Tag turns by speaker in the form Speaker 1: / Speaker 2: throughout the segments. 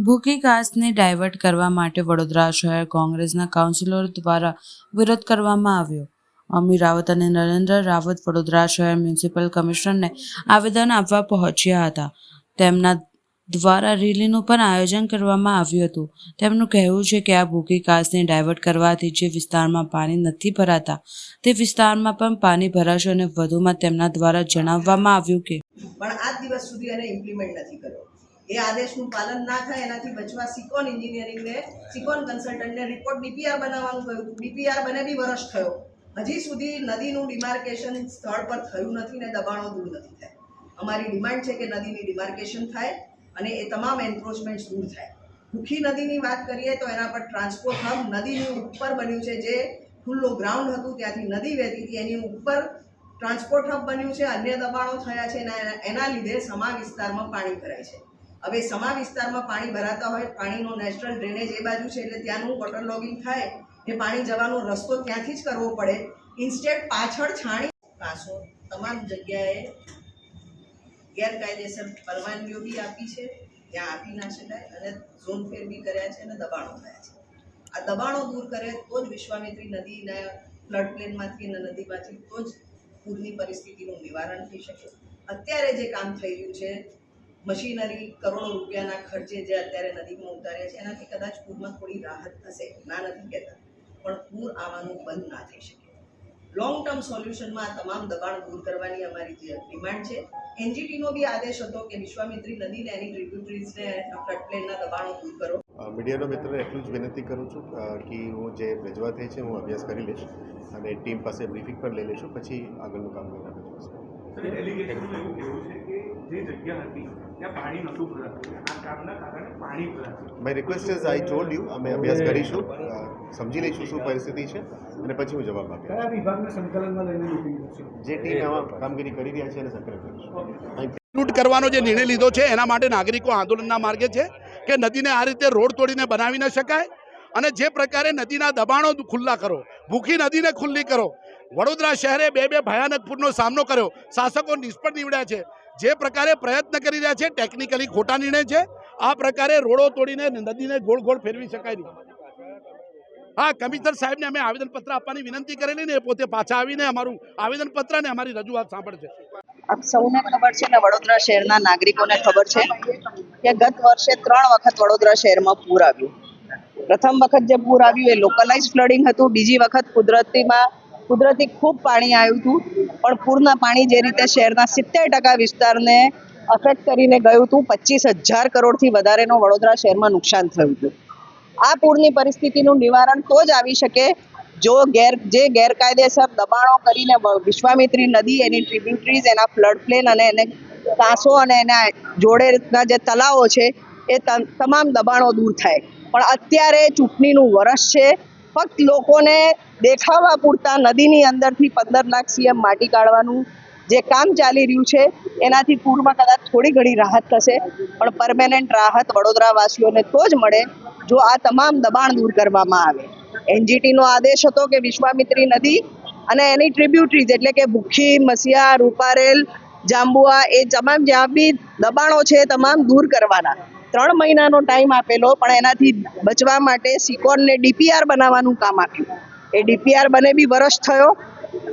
Speaker 1: ભૂખી ઘાસને ડાયવર્ટ કરવા માટે વડોદરા શહેર કોંગ્રેસના કાઉન્સિલર દ્વારા વિરોધ કરવામાં આવ્યો. અમી રાવત અને નરેન્દ્ર રાવત વડોદરા શહેર મ્યુનિસિપલ કમિશનરને આવેદન આપવા પહોંચ્યા હતા. તેમના દ્વારા રેલીનું પણ આયોજન કરવામાં આવ્યું હતું. તેમનું કહેવું છે કે આ ભૂખી ઘાસને ડાયવર્ટ કરવાથી જે વિસ્તારમાં પાણી નથી ભરાતા, તે વિસ્તારમાં પણ પાણી ભરાશે અને વધુમાં તેમના દ્વારા જણાવવામાં આવ્યું કે
Speaker 2: પણ આ દિવસ સુધી એને ઇમ્પ્લિમેન્ટ નથી કર્યો. એ આદેશનું પાલન ના થાય, એનાથી બચવા સિકોન એન્જિનિયરિંગને, સિકોન કન્સલ્ટન્ટને રિપોર્ટ ડીપીઆર બનાવવાનું કહ્યું હતું ડીપીઆર બને બી વર્ષ થયો. હજી સુધી નદીનું ડિમાર્કેશન સ્થળ પર થયું નથી ને દબાણો દૂર નથી થયા. અમારી ડિમાન્ડ છે કે નદીની ડિમાર્કેશન થાય અને એ તમામ એન્ક્રોચમેન્ટ્સ દૂર થાય. ભૂખી નદીની વાત કરીએ તો એના પર ટ્રાન્સપોર્ટ હબ નદીની ઉપર બન્યું છે, જે ખુલ્લો ગ્રાઉન્ડ હતું, ત્યાંથી નદી વહેતી હતી. એની ઉપર ટ્રાન્સપોર્ટ હબ બન્યું છે. અન્ય દબાણો થયા છે એના લીધે સમા વિસ્તારમાં પાણી ભરાય છે. હવે સમા વિસ્તારમાં પાણી ભરાતા હોય, પાણીનો નેચરલ ડ્રેનેજ એ બાજુ છે એટલે ત્યાંનું વોટર લોગિંગ થાય એ પાણી જવાનો રસ્તો ત્યાંથી જ કરવો પડે. ઇન્સ્ટેડ પાછળ છાણી પાસો તમામ જગ્યાએ ગેરકાયદેસર પરવાનગીઓ બી આપી છે, ત્યાં આપી ના શકાય અને ઝોન ફેર બી કર્યા છે અને દબાણો થયા છે. આ દબાણો દૂર કરે તો જ વિશ્વામિત્રી નદીના ફ્લડ પ્લેનમાંથી અને નદીમાંથી તો જ પૂરની પરિસ્થિતિનું નિવારણ થઈ શકે. અત્યારે જે કામ થઈ રહ્યું છે મશીનરી કરોડો રૂપિયાના ખર્ચે જે અત્યારે નદીમાં ઉતાર્યા છે એનાથી કદાચ પૂરમાં થોડી રાહત થશે ના નથી કહેતા. પણ પૂર આવવાનું બંધ ના થઈ શકે. લોંગ ટર્મ સોલ્યુશનમાં આ તમામ દબાણ દૂર કરવાની અમારી જે ડિમાન્ડ છે. એનજીટીનો બી આદેશ હતો કે વિશ્વામિત્રી નદીને એની ટ્રિબ્યુટરીઝને ફ્લડપ્લેનના દબાણો દૂર કરો.
Speaker 3: મીડિયાનો મિત્રને એટલું જ વિનંતી કરું છું કે હું જે રજૂઆત થઈ છે હું અભ્યાસ કરી લઈશ અને ટીમ પાસે બ્રીફિંગ પણ લઈ લઈશું પછી આગળનું કામ કરી રહેશે
Speaker 4: સર એલિગેશનનું એવું કહેવું છે કે જે જગ્યા હતી ત્યાં પાણી નહોતું ભરાતું. આ કામના કારણે પાણી ભરાતું.
Speaker 3: My request is I told you અમે અભ્યાસ કરીશું સમજી લઈશું શું પરિસ્થિતિ છે અને પછી હું જવાબ આપીશ.
Speaker 5: કયા વિભાગને સંકલનમાં લઈને મિટિંગ
Speaker 3: જે ટીમ આમાં કામગીરી કરી રહ્યા છે એને સંકલન કરીશું.
Speaker 6: લૂંટ કરવાનો જે નિર્ણય લીધો છે એના માટે નાગરિકો આંદોલનના માર્ગે છે કે નદીને આ રીતે રોડ તોડીને બનાવી ન શકાય અને જે પ્રકારે નદીના દબાણો ખુલ્લા કરો ભૂખી નદીને ખુલ્લી કરો. વડોદરા શહેરે બે બે ભયાનક પૂરનો સામનો કર્યો. શાસકો નિષ્ફળ નીવડ્યા છે. જે પ્રકારે પ્રયત્ન કરી રહ્યા છે ટેકનિકલી ખોટા નિર્ણય છે, આ પ્રકારે રોડો તોડીને નદીને ગોળ ગોળ ફેરવી શકાય નહીં. હા, કમિશનર સાહેબને અમે આવેદનપત્ર આપવાની વિનંતી કરેલી ને પોતે પાછા આવીને અમારું આવેદનપત્ર ને અમારી રજૂઆત સાંભળશે.
Speaker 2: આપ સૌને ખબર છે ને, વડોદરા શહેરના નાગરિકોને ખબર છે કે ગત વર્ષે ત્રણ વખત વડોદરા શહેરમાં પૂર આવ્યું. પ્રથમ વખત જે પૂર આવ્યું એ લોકલાઇઝ ફ્લડિંગ હતું, બીજી વખત કુદરતીમાં કુદરતી ખૂબ પાણી આવ્યું હતું. પણ પૂરના પાણી જે રીતે શહેરના સિત્તેર ટકા વિસ્તારને અફેક્ટ કરીને ગયું હતું, પચીસ હજાર કરોડથી વધારેનો વડોદરા શહેરમાં નુકસાન થયું હતું. આ પૂરની પરિસ્થિતિનું નિવારણ તો જ આવી શકે. જો ગેર, જે ગેરકાયદેસર દબાણો કરીને વિશ્વામિત્રી નદી, એની ટ્રીબ્યુટરીઝ એના ફ્લડ પ્લેન અને એને કાંસો અને એના જોડેના જે તલાવો છે, એ તમામ દબાણો દૂર થાય. પણ અત્યારે ચૂંટણીનું વરસ છે. ફક્ત લોકોને દેખાવા પૂરતા નદીની અંદરથી પંદર લાખ સીએમ માટી કાઢવાનું જે કામ ચાલી રહ્યું છે, એનાથી પૂરમાં કદાચ થોડી ઘણી રાહત થશે, પણ પરમેનન્ટ રાહત વડોદરાવાસીઓને તો જ મળે જો આ તમામ દબાણ દૂર કરવામાં આવે. એનજીટીનો આદેશ હતો કે વિશ્વામિત્રી નદી અને એની ટ્રિબ્યુટરીઝ એટલે કે ભૂખી મસિયા રૂપારેલ, જાંબુઆ, એ તમામ જ્યાં બી દબાણો છે તમામ દૂર કરવાના. ત્રણ મહિનાનો ટાઈમ આપેલો, પણ એનાથી બચવા માટે સિકોનને ડીપીઆર બનાવવાનું કામ આપ્યું. એ ડીપીઆર બને બી વરસ થયો,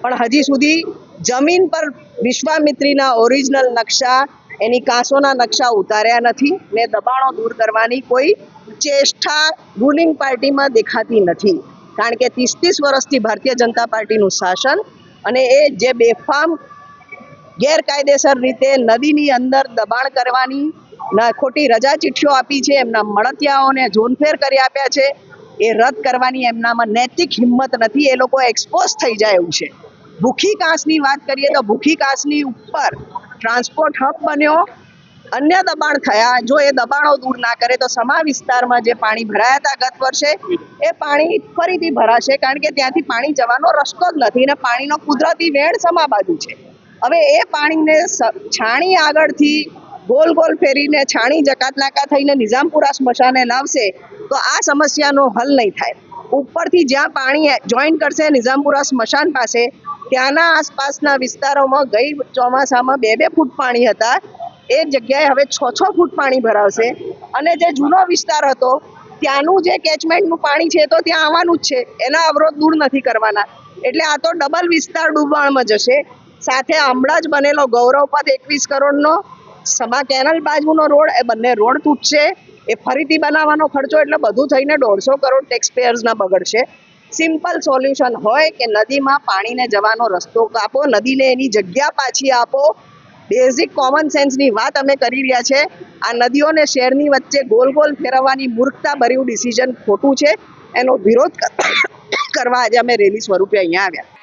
Speaker 2: પણ હજી સુધી જમીન પર વિશ્વામિત્રીના ઓરિજિનલ નકશા, એની કાંસોના નકશા ઉતાર્યા નથી ને દબાણો દૂર કરવાની કોઈ ચેષ્ટા રૂલિંગ પાર્ટીમાં દેખાતી નથી. કારણ કે ત્રીસ ત્રીસ વર્ષથી ભારતીય જનતા પાર્ટીનું શાસન અને એ જે બેફામ ગેરકાયદેસર રીતે નદીની અંદર દબાણ કરવાની ના, ખોટી રજા ચિઠ્ઠીઓ આપી છે, એમના મળતિયાઓને ઝોનફેર કરી આપ્યા છે. એ રદ કરવાની એમનામાં નૈતિક હિંમત નથી, એ લોકો એક્સપોઝ થઈ જાય એવું છે. ભૂખી કાંસની વાત કરીએ તો ભૂખી કાંસની ઉપર ટ્રાન્સપોર્ટ હબ બન્યો, અન્ય દબાણ થયા. જો એ દબાણો દૂર ના કરે તો સમા વિસ્તારમાં જે પાણી ભરાયા હતા ગત વર્ષે, એ પાણી ફરીથી ભરાશે, કારણ કે ત્યાંથી પાણી જવાનો રસ્તો જ નથી અને પાણીનો કુદરતી વેણ સમા બાજુ છે. હવે એ પાણીને છાણી આગળથી ગોલ ગોલ ફેરીને છાણી જકાત નાકા થઈને નિઝામપુરા સ્મશાને લાવશે, તો આ સમસ્યાનો હલ નહીં થાય. ઉપરથી જ્યાં પાણી જોઈન કરશે નિઝામપુરા સ્મશાન પાસે, ત્યાંના આસપાસના વિસ્તારોમાં ગઈ ચોમાસામાં બે બે ફૂટ પાણી હતા. એ જગ્યાએ હવે છ છ ફૂટ પાણી ભરાવશે. અને જે જૂનો વિસ્તાર હતો, ત્યાંનું જે કેચમેન્ટનું પાણી છે, તો ત્યાં આવવાનું જ છે. એના અવરોધ દૂર નથી કરવાના. એટલે આ તો ડબલ વિસ્તાર ડૂબાણમાં જશે. સાથે હમણાં જ બનેલો ગૌરવ એકવીસ કરોડનો સમા કેનલ બાજુનો રોડ, એ બંને રોડ તૂટશે. એ ફરીથી બનાવવાનો ખર્ચો એટલે બધું થઈને દોઢસો કરોડ ટેક્સ પેયર્સના બગડશે. સિમ્પલ સોલ્યુશન હોય કે નદીમાં પાણીને જવાનો રસ્તો કાપો, નદીને એની જગ્યા પાછી આપો. બેઝિક કોમન સેન્સની વાત અમે કરી રહ્યા છે. આ નદીઓને શહેરની વચ્ચે ગોલ ગોલ ફેરવવાની મૂર્ખતા ભર્યું ડિસિઝન ખોટું છે. એનો વિરોધ કરવા આજે અમે રેલી સ્વરૂપે અહીંયા આવ્યા.